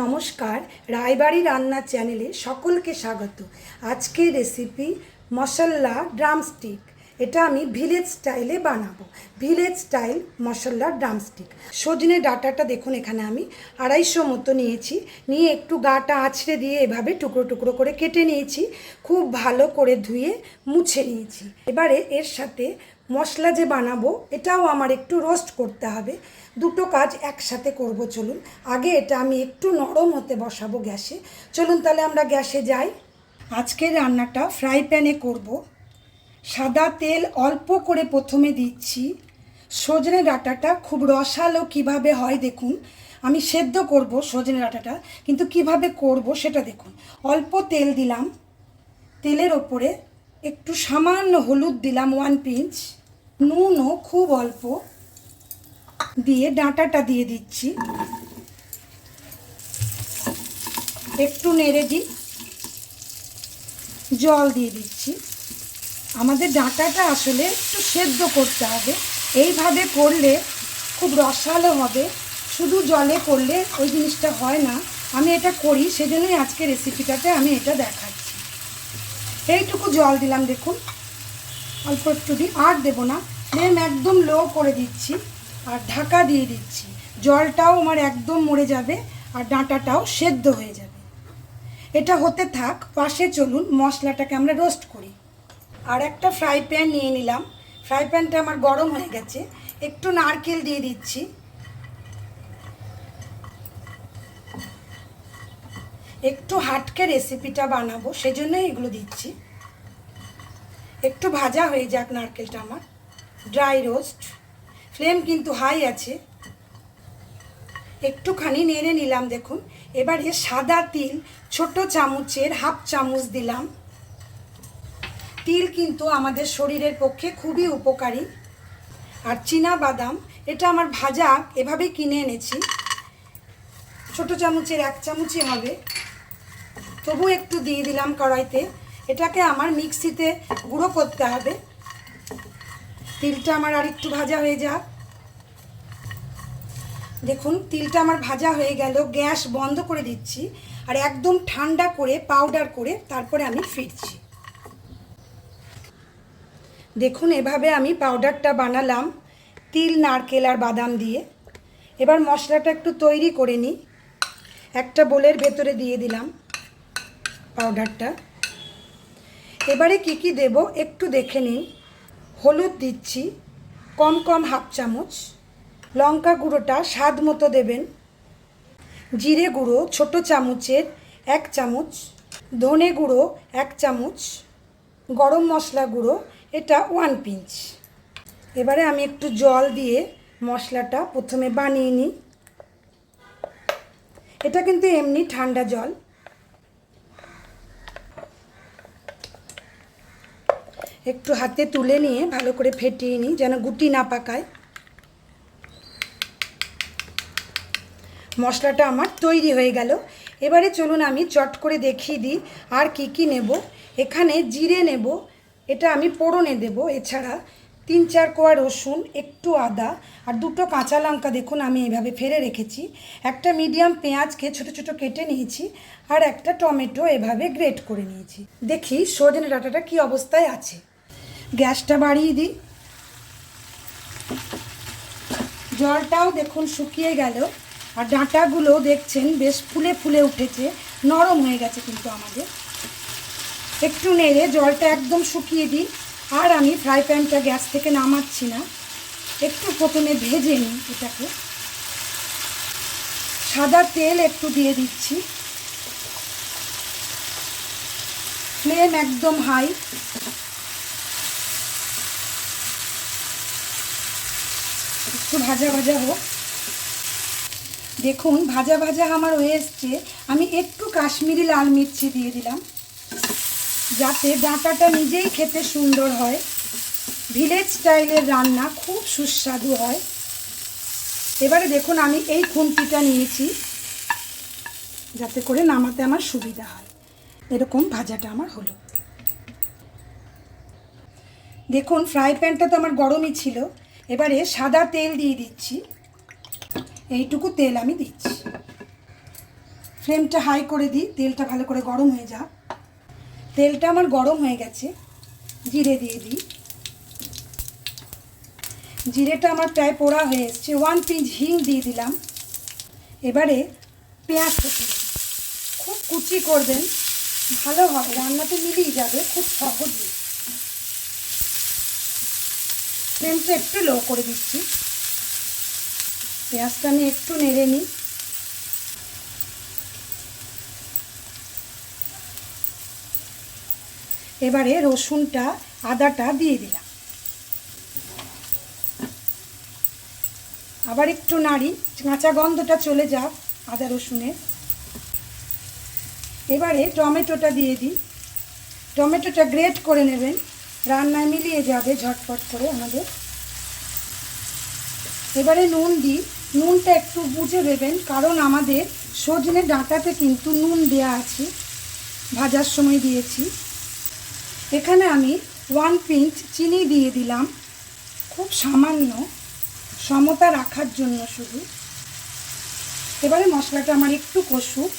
নমস্কার, রায়বাড়ি রান্নার চ্যানেলে সকলকে স্বাগত। আজকের রেসিপি মশলা ড্রামস্টিক এটা আমি ভিলেজ স্টাইলে বানাবো। ভিলেজ স্টাইল মশলা ড্রামস্টিক সজনে ডাটাটা দেখুন এখানে আমি আড়াইশো মতো নিয়েছি। নিয়ে একটু গাটা আছড়ে দিয়ে এভাবে টুকরো টুকরো করে কেটে নিয়েছি। খুব ভালো করে ধুয়ে মুছে নিয়েছি। এবারে এর সাথে মশলা যে বানাবো, এটাও আমার একটু রোস্ট করতে হবে। দুটো কাজ একসাথে করব, চলুন। আগে এটা আমি একটু নরম হতে বসাবো গ্যাসে। চলুন তাহলে আমরা গ্যাসে যাই। আজকের রান্নাটা ফ্রাই প্যানে করব। সাদা তেল অল্প করে প্রথমে দিচ্ছি। সজনে ডাঁটাটা খুব রসালো কীভাবে হয় দেখুন। আমি সেদ্ধ করব সজনে ডাঁটাটা, কিন্তু কীভাবে করব সেটা দেখুন। অল্প তেল দিলাম। তেলের ওপরে একটু সামান্য হলুদ দিলাম ওয়ান পিঞ্চ নুনও খুব অল্প। দিয়ে ডাঁটাটা দিয়ে দিচ্ছি। একটু নেড়ে দিই জল দিয়ে দিচ্ছি। আমাদের ডাঁটাটা আসলে একটু সেদ্ধ করতে হবে। এইভাবে করলে খুব রসালো হবে। শুধু জলে করলে ওই জিনিসটা হয় না। আমি এটা করি, সেজন্যই আজকে রেসিপিটাতে আমি এটা দেখাচ্ছি। এইটুকু জল দিলাম, দেখুন। অল্প একটু দিই আর দেবো না। ফ্লেম একদম লো করে দিচ্ছি। আর ঢাকা দিয়ে দিচ্ছি। জলটাও আমার একদম মরে যাবে আর ডাঁটাটাও সেদ্ধ হয়ে যাবে। এটা হতে থাক, পাশে চলুন, মশলাটাকে আমরা রোস্ট করি। আর একটা ফ্রাই প্যান নিয়ে নিলাম। ফ্রাই প্যানটা আমার গরম হয়ে গেছে। একটু নারকেল দিয়ে দিচ্ছি। একটু হাটকে রেসিপিটা বানাবো, সেজন্যই এগুলো দিচ্ছি। একটু ভাজা হয়ে যাক নারকেলটা আমার। ড্রাই রোস্ট ফ্লেম কিন্তু হাই আছে। একটুখানি নেড়ে নিলাম, দেখুন। এবারে সাদা তিল, ছোট চামচের হাফ চামচ দিলাম। তিল কিন্তু আমাদের শরীরের পক্ষে খুবই উপকারী। আর চীনা বাদাম এটা আমার ভাজা, এভাবেই কিনে এনেছি। ছোট চামচের এক চামচই হবে। তবু একটু দিয়ে দিলাম কড়াইতে। এটাকে আমার মিক্সিতে গুঁড়ো করতে হবে। তিলটা আমার আর একটু ভাজা হয়ে যাক। দেখুন, তিলটা আমার ভাজা হয়ে গেল, গ্যাস বন্ধ করে দিচ্ছি, আর একদম ঠান্ডা করে পাউডার করে তারপরে আমি ফিরছি। দেখুন, এভাবে আমি পাউডারটা বানালাম, তিল, নারকেল আর বাদাম দিয়ে। এবার মশলাটা একটু তৈরি করে নিই। একটা বোলের ভেতরে দিয়ে দিলাম পাউডারটা এবারে কি কি দেব একটু দেখে নিন। হলুদ দিচ্ছি, কম কম হাফ চামচ, লঙ্কা গুঁড়োটা স্বাদ মতো দেবেন। জিরে গুঁড়ো ছোট চামচের এক চামচ, ধনে গুঁড়ো এক চামচ, গরম মশলা গুঁড়ো, এটা ওয়ান পিঞ্চ এবারে আমি একটু জল দিয়ে মশলাটা প্রথমে বানিয়ে নিই। এটা কিন্তু এমনি ঠান্ডা জল। একটু হাতে তুলে নিয়ে ভালো করে ফেটিয়ে নিই, যেন গুটি না পাকায়। মশলাটা আমার তৈরি হয়ে গেল। এবারে চলুন আমি চট করে দেখিয়ে দিই আর কি কি নেব। এখানে জিরে নেব, এটা আমি পোড়নে দেব। এছাড়া তিন চার কোয়া রসুন, একটু আদা আর দুটো কাঁচা লঙ্কা, দেখুন আমি এইভাবে ফেলে রেখেছি। একটা মিডিয়াম পেঁয়াজকে ছোট ছোট কেটে নিয়েছি আর একটা টমেটো এভাবে গ্রেট করে নিয়েছি। দেখি সজনে ডাঁটাটা কী অবস্থায় আছে। গ্যাসটা বাড়িয়ে দিই। জলটাও দেখুন শুকিয়ে গেল। আর ডাঁটাগুলো দেখছেন, বেশ ফুলে ফুলে উঠেছে। নরম হয়ে গেছে কিন্তু আমাদের। একটু নেড়ে জলটা একদম শুকিয়ে দিই। আর আমি ফ্রাই প্যানটা গ্যাস থেকে নামাচ্ছি না। একটু প্রথমে ভেজে নিই এটাকে। সাদা তেল একটু দিয়ে দিচ্ছি। ফ্লেম একদম হাই। একটু ভাজা ভাজা হোক। দেখুন, ভাজা ভাজা আমার হয়ে এসছে। আমি একটু কাশ্মীরি লাল মির্চি দিয়ে দিলাম, যাতে ডাঁটাটা নিজেই খেতে সুন্দর হয়। ভিলেজ স্টাইলের রান্না খুব সুস্বাদু হয়। এবারে দেখুন, আমি এই খুন্তিটা নিয়েছি, যাতে করে নামাতে আমার সুবিধা হয়। এরকম ভাজাটা আমার হলো। দেখুন, ফ্রাই প্যানটা তো আমার গরমই ছিল। এবারে সাদা তেল দিয়ে দিচ্ছি। এইটুকু তেল আমি দিচ্ছি। ফ্লেমটা হাই করে দিই, তেলটা ভালো করে গরম হয়ে যাক। তেলটা আমার গরম হয়ে গেছে, জিরে দিয়ে দিই। জিরেটা আমার প্রায় পোড়া হয়ে এসছে ওয়ান পিঞ্চ হিং দিয়ে দিলাম। এবারে পেঁয়াজ কুচি খুব কুচি করবেন, ভালো হবে, রান্নাতে মিলিয়ে যাবে, খুব সহজে ফ্লেমটা একটু লো করে দিচ্ছি। পেঁয়াজটা আমি একটু নেড়ে নিই। এবারে রসুনটা, আদাটা দিয়ে দিলাম। আবার একটু নাড়ি, কাঁচা গন্ধটা চলে যাক আদা রসুনের। এবারে টমেটোটা দিয়ে দিই। টমেটোটা গ্রেট করে নেবেন। রান্নায় মিলিয়ে যাবে ঝটপট করে আমাদের। এবারে নুন দিই। নুনটা একটু বুঝে দেবেন, কারণ আমাদের সজনে ডাঁটাতে কিন্তু নুন দেয়া আছে। ভাজার সময় দিয়েছি। এখানে আমি ওয়ান পিঞ্চ চিনি দিয়ে দিলাম। খুব সামান্য সমতা রাখার জন্য শুধু। এবারে মশলাটা আমার একটু কষুক।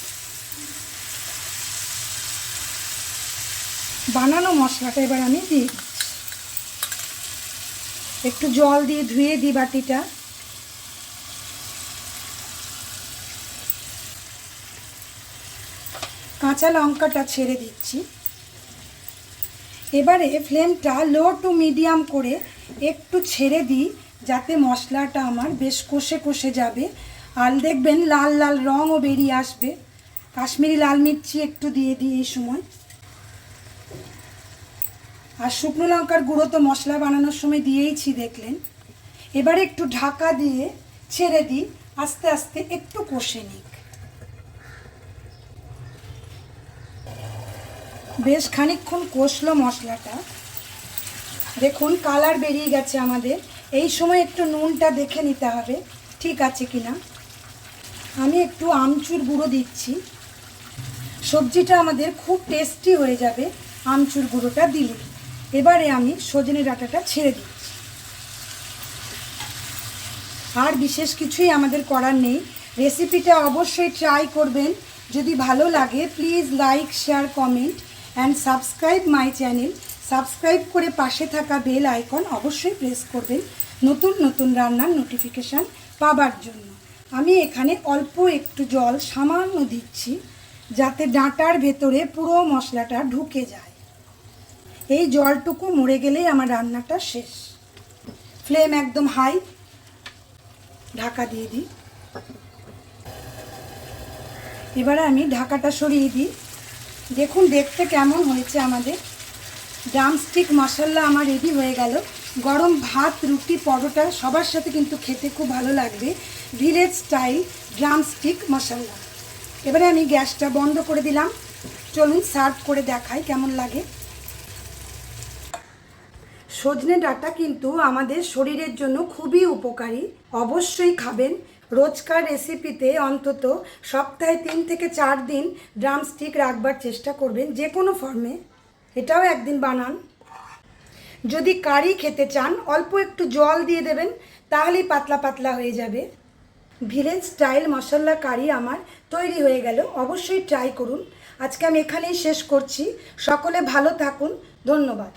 বানানো মশলাটা এবার আমি দিই। একটু জল দিয়ে ধুয়ে দিই বাটিটা। কাঁচা লঙ্কাটা ছেড়ে দিচ্ছি। এবারে ফ্লেমটা লো টু মিডিয়াম করে একটু ছেড়ে দিই, যাতে মশলাটা আমার বেশ কষে কষে যাবে। আর দেখবেন লাল লাল রঙও বেরিয়ে আসবে। কাশ্মীরি লাল মির্চি একটু দিয়ে দিই এই সময়। আর শুকনো লঙ্কার গুঁড়ো তো মশলা বানানোর সময় দিয়েইছি দেখলেন। এবারে একটু ঢাকা দিয়ে ছেড়ে দিই, আস্তে আস্তে একটু কষে নিক। বেশ খানিকক্ষণ কষলো মশলাটা। দেখুন, কালার বেরিয়ে গেছে আমাদের। এই সময় একটু নুনটা দেখে নিতে হবে, ঠিক আছে কি না আমি একটু আমচুর গুঁড়ো দিচ্ছি। সবজিটা আমাদের খুব টেস্টি হয়ে যাবে, আমচুর গুঁড়োটা দিলে। এবারে আমি সজনে ডাঁটাটা ছেড়ে দিচ্ছি আর বিশেষ কিছুই আমাদের করার নেই। রেসিপিটা অবশ্যই ট্রাই করবেন। যদি ভালো লাগে please like share comment and subscribe my channel subscribe করে পাশে থাকা বেল আইকন অবশ্যই প্রেস করবেন। নতুন নতুন রান্নার নোটিফিকেশান পাবার জন্য। আমি এখানে অল্প একটু জল সামান্য দিচ্ছি, যাতে ডাঁটার ভেতরে পুরো মশলাটা ঢুকে যায়। এই জলটুকু মরে গেলেই আমার রান্নাটা শেষ। ফ্লেম একদম হাই ঢাকা দিয়ে দিই। এবারে আমি ঢাকাটা সরিয়ে দিই। দেখুন, দেখতে কেমন হয়েছে আমাদের। ড্রামস্টিক মশলা আমার রেডি হয়ে গেল। গরম ভাত, রুটি, পরোটা সবার সাথে কিন্তু খেতে খুব ভালো লাগবে। ভিলেজ স্টাইল ড্রামস্টিক মশলা এবারে আমি গ্যাসটা বন্ধ করে দিলাম। চলুন সার্ভ করে দেখাই কেমন লাগে। সজনে ডাঁটা কিন্তু আমাদের শরীরের জন্য খুবই উপকারী। অবশ্যই খাবেন। রোজকার রেসিপিতে অন্তত সপ্তাহে তিন থেকে চার দিন ড্রামস্টিক রাখবার চেষ্টা করবেন যে কোনো ফর্মে। এটাও একদিন বানান। যদি কারি খেতে চান, অল্প একটু জল দিয়ে দেবেন, তাহলেই পাতলা পাতলা হয়ে যাবে। ভিলেজ স্টাইল মশলা কারি আমার তৈরি হয়ে গেল। অবশ্যই ট্রাই করুন। আজকে আমি এখানেই শেষ করছি। সকলে ভালো থাকুন। ধন্যবাদ।